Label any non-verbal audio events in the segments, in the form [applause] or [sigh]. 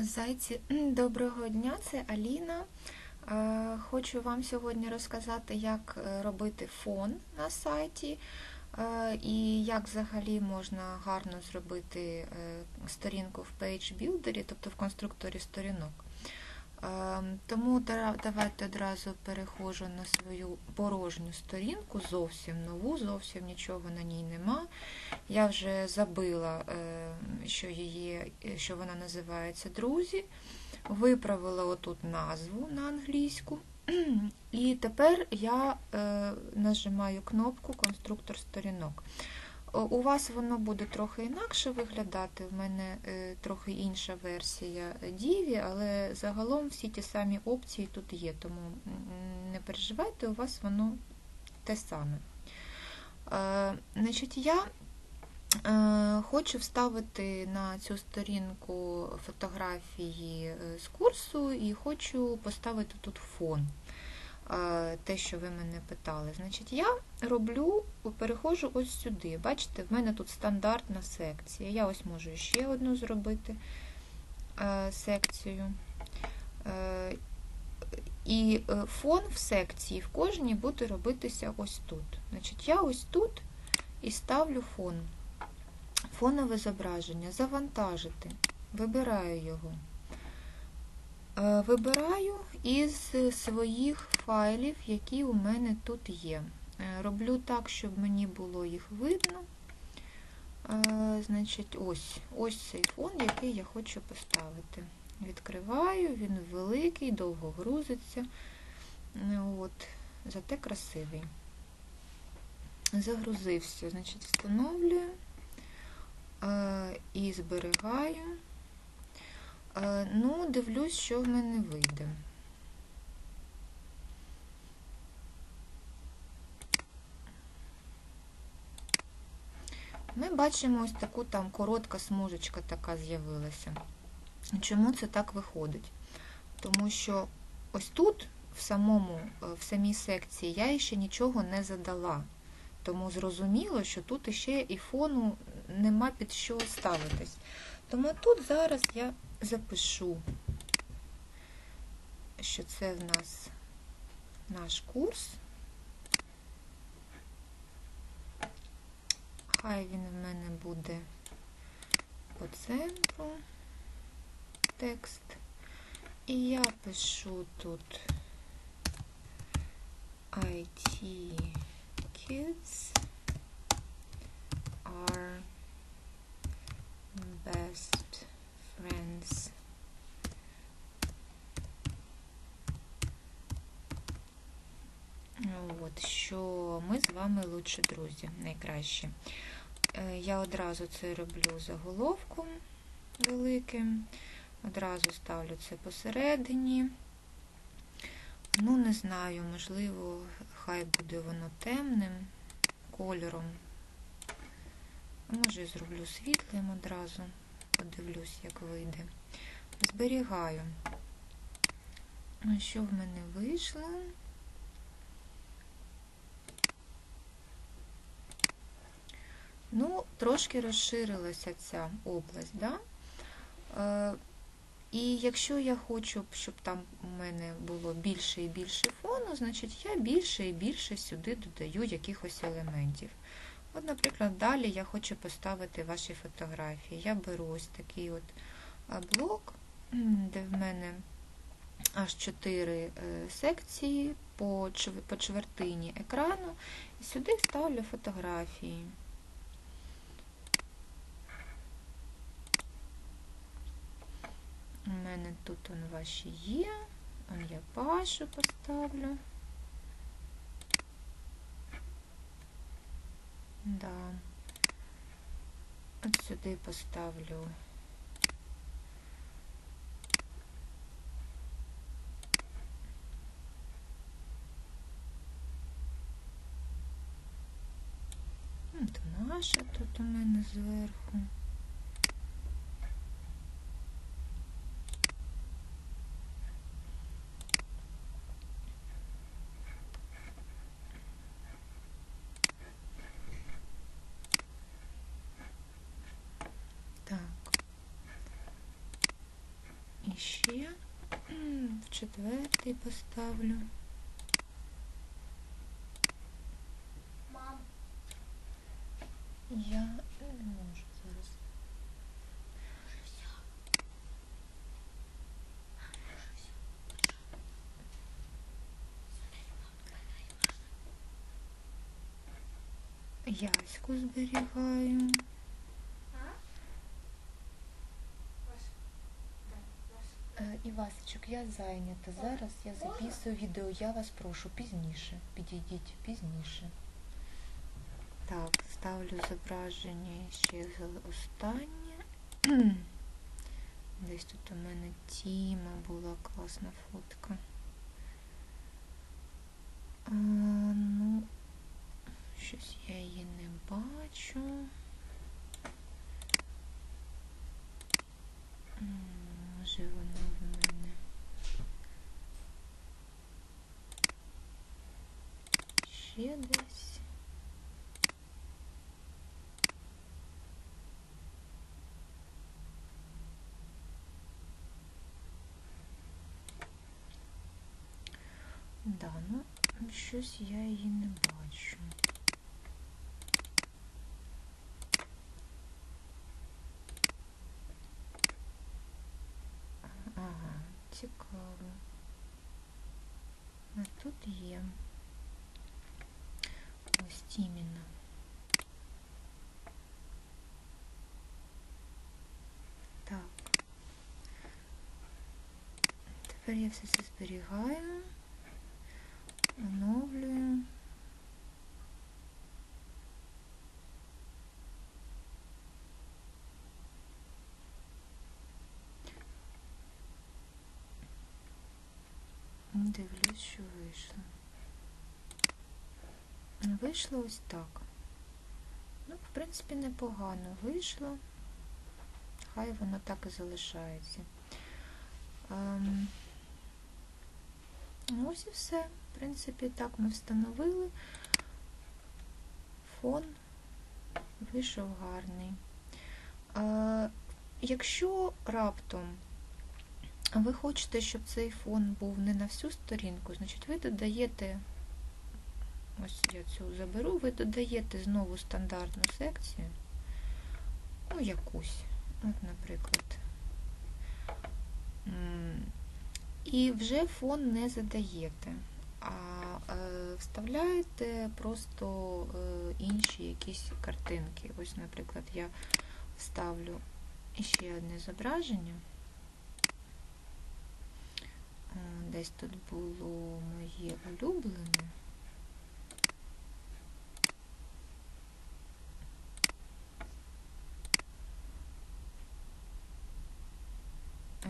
Зайці, доброго дня, це Аліна. Хочу вам сьогодні розказати, як е, робити фон на сайті і як взагалі можна гарно зробити е, сторінку в Page Builder, тобто в конструкторі сторінок. Тому давайте одразу перехожу на свою порожню сторінку, зовсім нову, зовсім нічого на ній нема. Я вже забила, що її, що вона називається Друзі. Виправила отут назву на англійську. І тепер я е, нажимаю кнопку Конструктор сторінок. У вас воно буде трохи інакше виглядати, в мене е, трохи інша версія Діві, але загалом всі ті самі опції тут є, тому не переживайте, у вас воно те саме. Е, значить, Я Е, хочу вставити на цю сторінку фотографії е, з курсу і хочу поставити тут фон. Е, те, що ви мене питали. Значить, Я роблю, переходжу ось сюди. Бачите, в мене тут стандартна секція. Я ось можу ще одну зробити секцію. І фон в секції в кожній буде робитися ось тут. Значить, Я ось тут і ставлю фон. Фонове зображення завантажити. Вибираю його. Е, вибираю із своїх файлів, які у мене тут є. Е, роблю так, щоб мені було їх видно. Е, значить, ось ось цей фон, який я хочу поставити. Відкриваю, він великий, довго грузиться. От, Зате красивий. Загрузився, значить, встановлюю. Е, і зберігаю. Е, ну, дивлюсь, що в мене вийде. Ми бачимо ось таку там коротка смужечка така з'явилася. Чому це так виходить? Тому що ось тут, в самому, е, в самій секції, я ще нічого не задала. Тому зрозуміло, що тут іще і фону нема під що ставитись. Тому тут зараз я запишу, що це в нас наш курс. Хай він в мене буде по центру текст. І я пишу тут IT kids are best friends. От, що ми з вами лучші друзі, найкраще. Е, я одразу це роблю заголовком великим, одразу ставлю це посередині. Ну, не знаю, можливо, хай буде воно темним кольором. Може, зроблю світлим одразу, подивлюсь, як вийде. Зберігаю. Ну, що в мене вийшло? Ну, трошки розширилася ця область, да? Е, і якщо я хочу, щоб там у мене було більше і більше фону, значить я більше і більше сюди додаю якихось елементів. От, наприклад, далі я хочу поставити ваші фотографії. Я беру ось такий от блок, де в мене аж 4 е, секції по чвертині екрану, і сюди ставлю фотографії. У мене тут он ваші є. Он я Пашу поставлю. Да. От сюди поставлю. От наша тут у мене зверху. І ще м, в четвертий поставлю. Мам, Я не можу зараз. Яську зберігаю. а? Ваш. Да, Е, я зайнята. Зараз я записую відео. Я вас прошу пізніше. Підійдіть пізніше. Так, ставлю зображення ще останнє. [clears throat] Десь тут у мене Тіма була класна фотка. А, ну, щось я її не бачу. Може в мене. Ще десь. Да, ну щось я її не бачу. Ага, цікаво. А тут є. Ось іменно. Так. Тепер я все це зберігаю, оновлюю. Дивлюсь, що вийшло. Вийшло ось так. Ну, в принципі, непогано вийшло. Хай воно так і залишається. Ем, ну, ось і все. В принципі, так ми встановили. Фон вийшов гарний. Е, якщо раптом ви хочете, щоб цей фон був не на всю сторінку, значить ви додаєте, ось я цю заберу, ви додаєте знову стандартну секцію, ну, якусь, от, наприклад. І вже фон не задаєте, а е, вставляєте просто е, інші якісь картинки. Ось, наприклад, я вставлю ще одне зображення. Е, Десь тут було моє улюблене.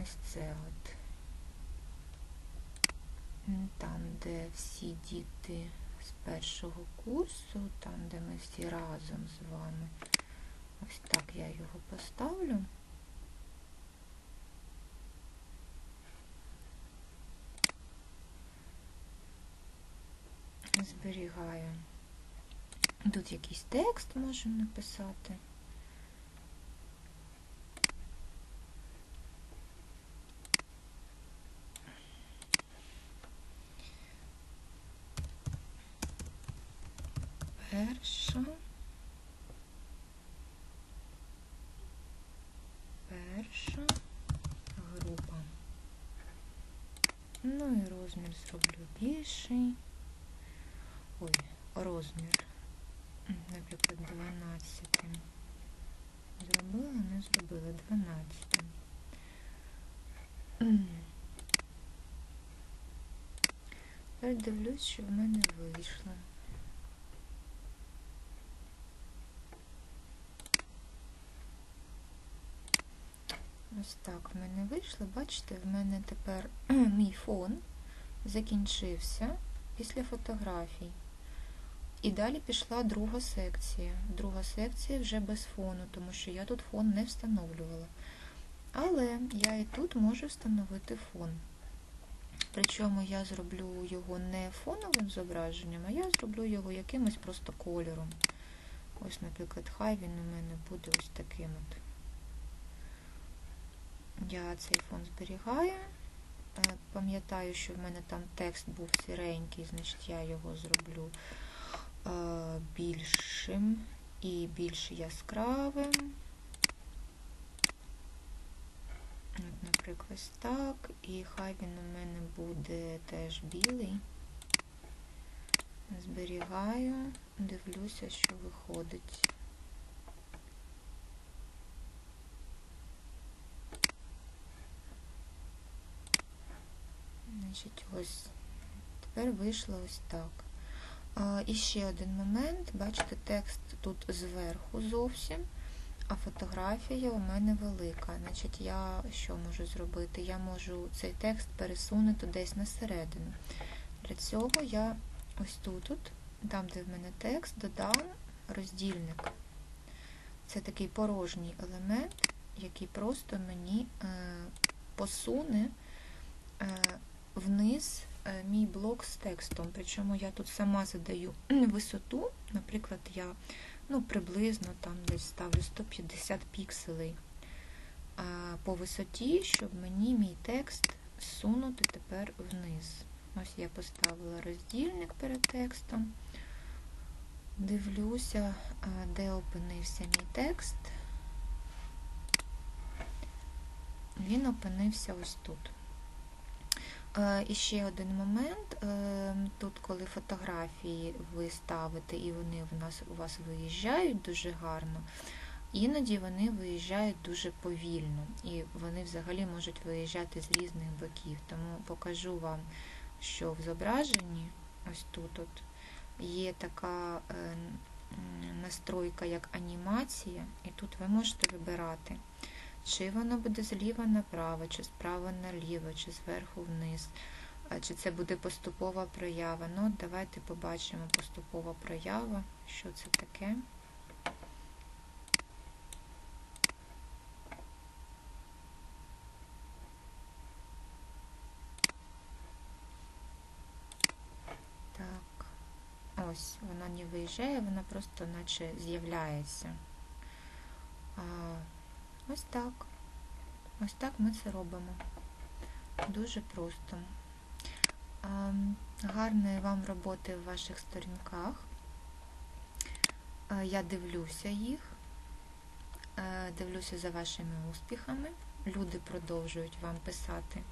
Ось це от. Там, де всі діти з першого курсу, там, де ми всі разом з вами. Ось так я його поставлю. Зберігаю. Тут якийсь текст можемо написати. Перша. Перша група. Ну і розмір зроблю більший. Ой, розмір. Наприклад, 12. Зробила, не зробила 12. М. Тепер дивлюсь, що в мене вийшло. Ось так в мене вийшло. Бачите, в мене тепер [clears throat] мій фон закінчився після фотографій. І далі пішла друга секція. Друга секція вже без фону, тому що я тут фон не встановлювала. Але я і тут можу встановити фон. Причому я зроблю його не фоновим зображенням, а я зроблю його якимось просто кольором. Ось, наприклад, хай він у мене буде ось таким от. я цей фон зберігаю. Е, Пам'ятаю, що в мене там текст був сіренький, значить я його зроблю більшим і більш яскравим. От, наприклад, ось так. І хай він у мене буде теж білий. Зберігаю, дивлюся, що виходить. Значить, ось тепер вийшло ось так. І ще один момент. Бачите, текст тут зверху зовсім, а фотографія у мене велика. Значить, я що можу зробити? Я можу цей текст пересунути десь на середину. Для цього я ось тут, от, там, де в мене текст, додам роздільник. Це такий порожній елемент, який просто мені е, посуне е, вниз мій блок з текстом. Причому я тут сама задаю [clears throat] висоту, наприклад, я ну, приблизно там десь ставлю 150 пікселей е, по висоті, щоб мені мій текст сунути тепер вниз. Ось я поставила роздільник перед текстом. Дивлюся, е, де опинився мій текст. Він опинився ось тут. Е, І ще один момент. Е, Тут, коли фотографії ви ставите і вони в нас у вас виїжджають дуже гарно, іноді вони виїжджають дуже повільно, і вони взагалі можуть виїжджати з різних боків. Тому покажу вам, що в зображенні, ось тут от, є така е, настройка, як анімація, і тут ви можете вибирати. Чи воно буде зліва направо, чи справа наліво, чи зверху вниз, чи це буде поступова проява. Ну, давайте побачимо поступова проява, що це таке. Так, ось вона не виїжджає, вона просто наче з'являється. Ось так. Ось так ми це робимо. Дуже просто. Гарної вам роботи в ваших сторінках. Я дивлюся їх, дивлюся за вашими успіхами. Люди продовжують вам писати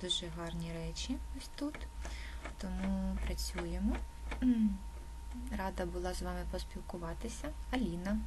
дуже гарні речі ось тут. Тому працюємо. Рада була з вами поспілкуватися. Аліна.